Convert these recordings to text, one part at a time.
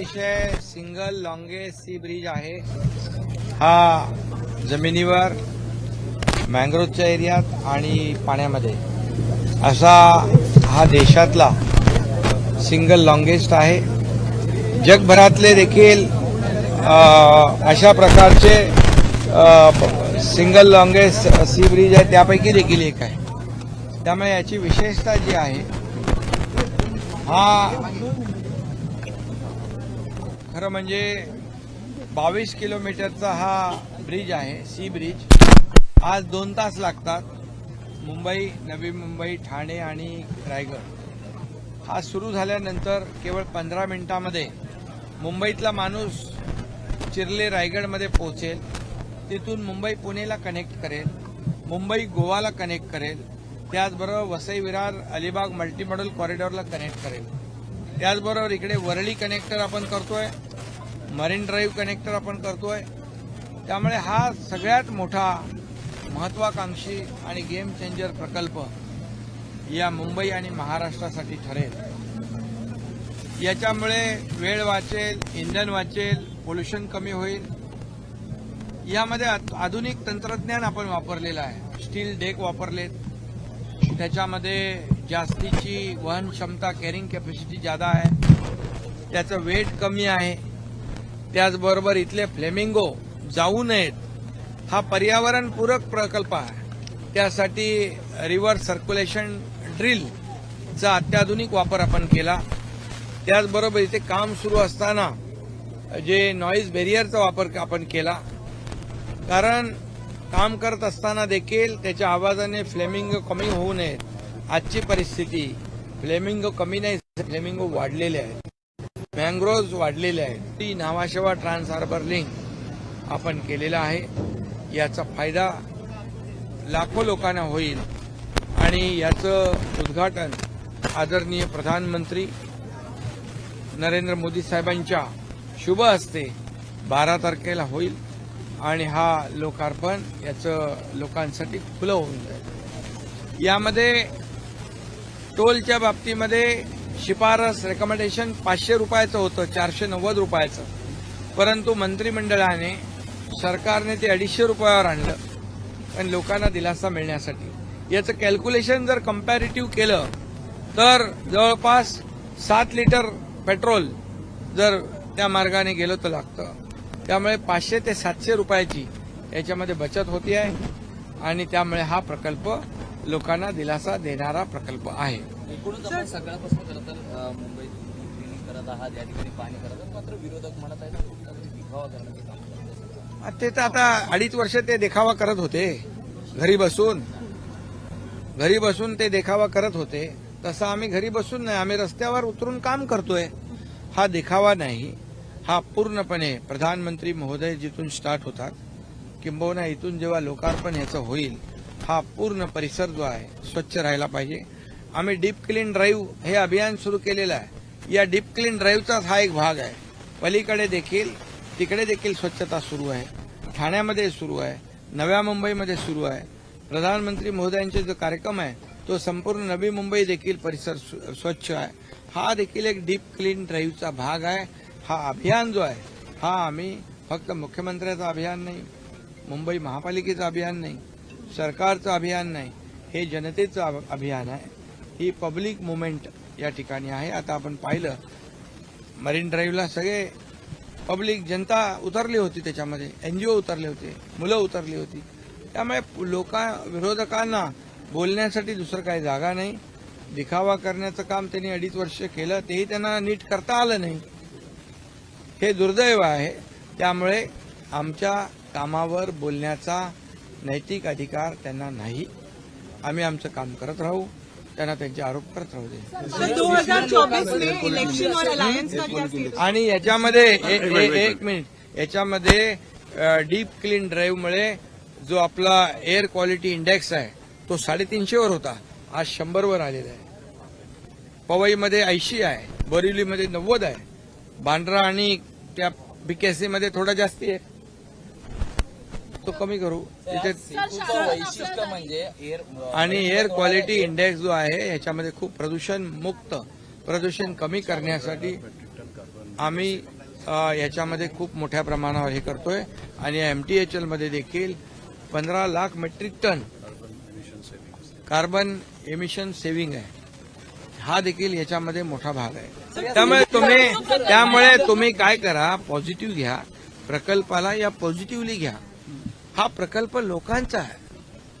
अतिशय single longest C bridge आहे. हा जमिनीवर मँग्रोवच्या एरियात आणि पाण्यामध्ये. असा हा देशातला सिंगल लॉंगेस्ट आहे. जगभरातले देखील अशा प्रकारचे सिंगल लॉंगेस्ट सी ब्रिज आहे. त्यापैकी देखील एक आहे. त्यामुळे याची विशेषता जी आहे हा खरं म्हणजे बावीस किलोमीटरचा हा ब्रिज आहे सी ब्रिज आज दोन तास लागतात मुंबई नवी मुंबई ठाणे आणि रायगड. हा सुरू झाल्यानंतर केवळ पंधरा मिनिटामध्ये मुंबईतला माणूस चिरले रायगडमध्ये पोहोचेल. तिथून मुंबई पुणेला कनेक्ट करेल मुंबई गोवाला कनेक्ट करेल. त्याचबरोबर वसई विरार अलिबाग मल्टीमॉडल कॉरिडॉरला कनेक्ट करेल. त्याचबरोबर इकडे वरळी कनेक्टर आपण करतोय. मरीन ड्राईव्ह कनेक्टर आपण करतोय. त्यामुळे हा सगळ्यात मोठा महत्वाकांक्षी आणि गेम चेंजर प्रकल्प या मुंबई आणि महाराष्ट्रासाठी ठरेल. याच्यामुळे वेळ वाचेल इंधन वाचेल पोल्युशन कमी होईल. यामध्ये आत- आधुनिक तंत्रज्ञान आपण वापरलेलं आहे. स्टील डेक वापरलेत. त्याच्यामध्ये जास्तीची वहन क्षमता कॅरिंग कॅपॅसिटी जादा आहे. त्याचं वेट कमी आहे. त्याचबरोबर इथले फ्लेमिंगो जाऊ नयेत. हा पर्यावरणपूरक प्रकल्प आहे. त्यासाठी रिव्हर सर्क्युलेशन ड्रिलचा अत्याधुनिक वापर आपण केला. त्याचबरोबर इथे काम सुरू असताना जे नॉईज बॅरियरचा वापर आपण केला. कारण काम करत असताना देखील त्याच्या आवाजाने फ्लेमिंग कमी होऊ नयेत. आजची परिस्थिती फ्लेमिंग कमी नाही फ्लेमिंग वाढलेले आहेत मँग्रोव्ज वाढलेले आहेत. ती नावाशेवा ट्रान्स हार्बर लिंक आपण केलेला आहे. याचा फायदा लाखो लोकांना होईल. आणि याचं उद्घाटन आदरणीय प्रधानमंत्री नरेंद्र मोदी साहेबांच्या शुभ हस्ते बारा तारखेला होईल आणि हा लोकार्पण याचं लोकांसाठी खुलं होऊन जाईल. यामध्ये टोलच्या बाबतीमध्ये शिफारस रेकमेंडेशन पाचशे रुपयाचं होतं चारशे नव्वद रुपयाचं. परंतु मंत्रिमंडळाने सरकारने ते अडीचशे रुपयावर आणलं पण लोकांना दिलासा मिळण्यासाठी. याचं कॅल्क्युलेशन जर कम्पॅरेटिव्ह केलं तर जवळपास सात लिटर पेट्रोल जर त्या मार्गाने गेलं तर लागतं. त्यामुळे पाचशे ते सातशे रुपयाची याच्यामध्ये बचत होती आहे आणि त्यामुळे हा प्रकल्प लोकांना दिलासा देणारा प्रकल्प आहे. एकूणच आपण सकाळपासून खरं तर अ, मुंबईत क्लिनिंग करत आहात या ठिकाणी पाणी करत आहात मात्र विरोधक म्हणत आहेत कुठला तरी दिखावा करण्याचं काम करत आहेत. ते तर आता अडीच वर्ष ते देखावा करत होते. घरी बसून. घरी बसून ते देखावा करत होते. तसं आम्ही घरी बसून नाही आम्ही रस्त्यावर उतरून काम करतोय. हा देखावा नाही. हा पूर्णपणे प्रधानमंत्री महोदय जिथून स्टार्ट होतात किंबहुना इथून जेव्हा लोकार्पण याचं होईल हा पूर्ण परिसर जो आहे स्वच्छ राहायला पाहिजे. आम्ही डीप क्लीन ड्राईव्ह हे अभियान सुरू केलेलं आहे. या डीप क्लीन ड्राईव्हचाच हा एक भाग आहे. पलीकडे देखील तिकडे देखील स्वच्छता सुरू आहे. ठाण्यामध्ये सुरू आहे. नव्या मुंबईमध्ये सुरू आहे. प्रधानमंत्री महोदयांचे जो कार्यक्रम आहे तो संपूर्ण नवी मुंबई देखील परिसर स्वच्छ आहे. हा देखील एक डीप क्लीन ड्राईव्हचा भाग आहे. हा अभियान जो आहे हा आम्ही फक्त मुख्यमंत्र्याचं अभियान नाही मुंबई महापालिकेचं अभियान नाही सरकारचं अभियान नाही हे जनतेचं अभ- अभियान आहे. ही पब्लिक मुवमेंट या ठिकाणी आहे. आता आपण पाहिलं मरीन ड्राईव्हला सगळे पब्लिक जनता उतरली होती त्याच्यामध्ये. एनजीओ उतरले होते मुलं उतरली होती. त्यामुळे लोका विरोधकांना बोलण्यासाठी दुसरं काही जागा नाही. दिखावा करण्याचं काम त्यांनी अडीच वर्ष केलं तेही त्यांना नीट करता आलं नाही. हे दुर्दैव आहे. त्यामुळे आमच्या कामावर बोलण्याचा नैतिक अधिकार त्यांना नाही. आम्ही आमचं काम करत राहू त्यांना त्यांचे आरोप करत राहू दे. आणि याच्यामध्ये एक मिनिट याच्यामध्ये डीप क्लीन ड्राईव्हमुळे जो आपला एअर क्वालिटी इंडेक्स आहे तो साडेतीनशेवर होता. आज शंभरवर आलेला आहे. पवईमध्ये ऐंशी आहे बोरिवलीमध्ये नव्वद आहे. बांद्रा आणि त्या बीकेसीमध्ये थोडा जास्ती आहे. तो कमी करू. तिथे वैशिष्ट्य म्हणजे एअर आणि एअर क्वालिटी इंडेक्स जो आहे याच्यामध्ये खूप प्रदूषण मुक्त प्रदूषण कमी करण्यासाठी आम्ही याच्यामध्ये खूप मोठ्या प्रमाणावर हे करतोय. आणि एम टी एच एलमध्ये देखील पंधरा lakh metric tonne carbon emission saving आहे. हा देखील याच्यामध्ये मोठा भाग आहे. त्यामुळे तुम्ही त्यामुळे तुम्ही काय करा पॉझिटिव्ह घ्या. प्रकल्पाला या पॉझिटिव्हली घ्या. हा प्रकल्प लोकांचा आहे.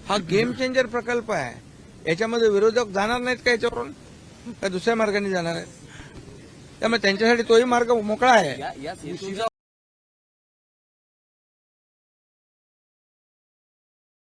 हा गेम चेंजर प्रकल्प आहे. याच्यामध्ये विरोधक जाणार नाहीत का याच्यावरून? का दुसऱ्या मार्गाने जाणार आहेत? त्यामुळे त्यांच्यासाठी तोही मार्ग मोकळा आहे.